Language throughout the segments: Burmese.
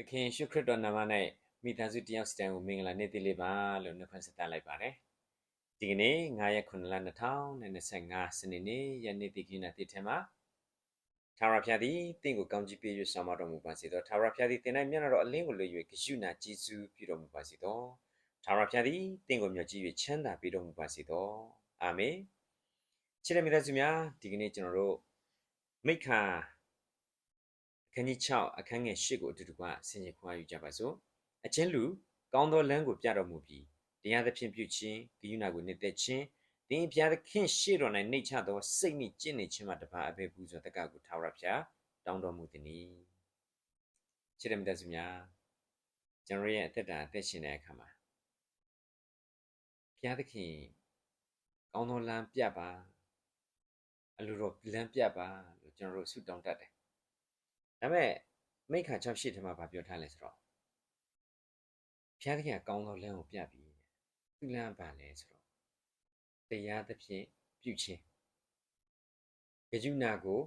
သခင်ရှုခရစ်တော်နာမ၌မိသားစုတယောက်စတန်ကိုမင်္ဂလာနေ့တည်လေးပါလို့နှုတ်ခွန်းဆက်သလိုက်ပါတယ်ဒီကနေ့9ရက်9လ2025စနေနေ့ယနေ့ဒီကိနာတိထဲမှာသာရဖျားသည်တင့်ကိုကောင်းကြီးပေး၍ဆောင်မတော်မူပါစေသောသာရဖျားသည်တင်၌မျက်နှာတော်အလင်းကိုလွှဲ၍ဂရုဏာကြီးစုပြုတော်မူပါစေသောသာရဖျားသည်တင့်ကိုမျှော်ကြည့်၍ချမ်းသာပေးတော်မူပါစေသောအာမင်ချစ်တဲ့မိသားစုများဒီကနေ့ကျွန်တော်တို့မိခါအခ န်းကြီး6အခန်းငယ်8ကိုအတူတူကဆင်ခြင်ခွင့်ယူကြပါစို့အချင်းလူကောင်းသောလမ်းကိုပြတော်မူပြီးတရားသဖြင့်ပြုခြင်းဂိယူနာကိုနှစ်သက်ခြင်းတင်းဘုရားသခင်ရှေ့တော်၌နှိတ်ချသောစိတ်နှင့်ကျင့်နေခြင်းမှတပါအဘယ်ဘူးဆိုတက်ကကိုထာဝရဘုရားတောင်းတော်မူသည်နီချစ်တဲ့မိသားစုများကျွန်တော်ရဲ့အသက်တာအသက်ရှင်တဲ့အခါမှာဘုရားသခင်ကောင်းသောလမ်းပြပါအလိုတော်လမ်းပြပါလို့ကျွန်တော်တို့ဆုတောင်းတတ်တယ် ဒါပေမဲ့မိခါ6ရှိထဲမှာဗာပြောထားလဲဆိုတော့ဘုရားသခင်ကကောင်းသောလမ်းကိုပြပြီးသူလမ်းပါလဲဆိုတော့တရားသဖြင့်ပြုခြင်းဂကြုနာကို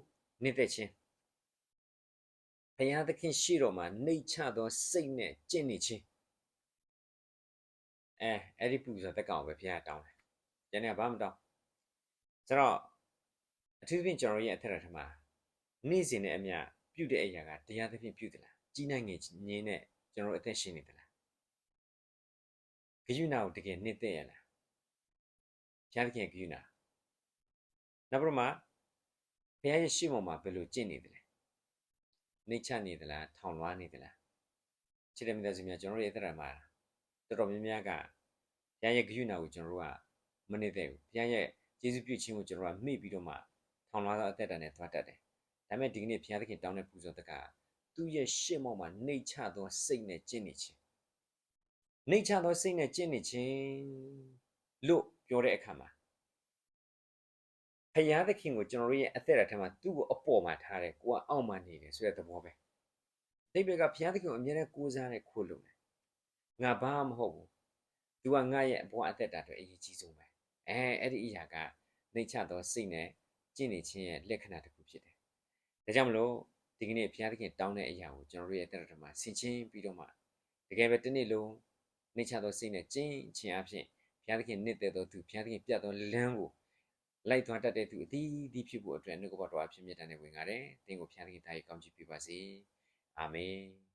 နှစ်သက်ခြင်းဘုရားသခင်ရှိတော်မှာနှိတ်ချသောစိတ်နဲ့ကျင့်နေခြင်းအဲအဲ့ဒီပူဇော်တက်ကောင်ပဲဘုရားတောင်းတယ်ကျန်တဲ့ကဘာမှမတောင်းဆိုတော့အထူးသဖြင့်ကျွန်တော်ရဲ့အထက်ထမှာနေ့စဉ်နဲ့အမျှ ပြုတဲ့အရာကတရားသဖြင့်ပြုသလားကြီးနိုင်ငယ်ငင်းနဲ့ကျွန်တော်တို့အသက်ရှင်နေသလားဂယုနာကိုတကယ်နှစ်သက်ရလားဘုရားသခင်ဂယုနာနောက်ပြီးမှဘုရားရဲ့ရှေ့ပေါ်မှာဘယ်လိုကျင့်နေသလဲနှိတ်ချနေသလားထောင်လွှားနေသလားချစ်တဲ့မိသားစုများကျွန်တော်တို့ရဲ့အသက်တာမှာတော်တော်များများကဘုရားရဲ့ဂယုနာကိုကျွန်တော်တို့ကမနစ်သက်ဘူးဘုရားရဲ့ကျေးဇူးပြုခြင်းကိုကျွန်တော်ကမေ့ပြီးတော့မှထောင်လွှားသောအသက်တာနဲ့သွားတတ်တယ် ဒါပေမဲ့ဒီကနေ့ဘုရားသခင်တောင်းတဲ့ပူဇော်တက်ကသူ့ရဲ့ရှေ့မောက်မှာနှိတ်ချသောစိတ်နဲ့ကျင့်နေခြင်းနှိတ်ချသောစိတ်နဲ့ကျင့်နေခြင်းလို့ပြောတဲ့အခါမှာဘုရားသခင်ကိုကျွန်တော်တို့ရဲ့အသက်တာထဲမှာသူ့ကိုအပေါ်မှာထားတယ်ကိုကအောက်မှာနေတယ်ဆိုတဲ့သဘောပဲအိဗေကဘုရားသခင်ကိုအမြဲတမ်းကိုးစားတဲ့ခိုးလုံးတယ်ငါဘာမှမဟုတ်ဘူးသူကငါရဲ့အပေါ်အသက်တာအတွက်အရေးကြီးဆုံးပဲအဲအဲ့ဒီအရာကနှိတ်ချသောစိတ်နဲ့ကျင့်နေခြင်းရဲ့လက္ခဏာတစ်ခုဖြစ်တယ် ဒါကြောင့်မလို့ဒီကနေ့ဘုရားသခင်တောင်းတဲ့အရာကိုကျွန်တော်တို့ရဲ့တက်တော်မှာဆင်ခြင်ပြီးတော့မှတကယ်ပဲတစ်နေ့လုံးနှိမ့်ချသောစိတ်နဲ့ကျင့်ခြင်းအဖြစ်ဘုရားသခင်နှစ်သက်သောသူဘုရားသခင်ပြတ်သောလမ်းကိုလိုက်သွားတတ်တဲ့သူအသီးသီးဖြစ်ဖို့အတွက်နှုတ်ကပတော်အဖြစ်မြတ်တမ်းနဲ့ဝင်ကြတယ်။သင်ကိုဘုရားသခင်တာရီကောင်းချီးပေးပါစေ။အာမင်။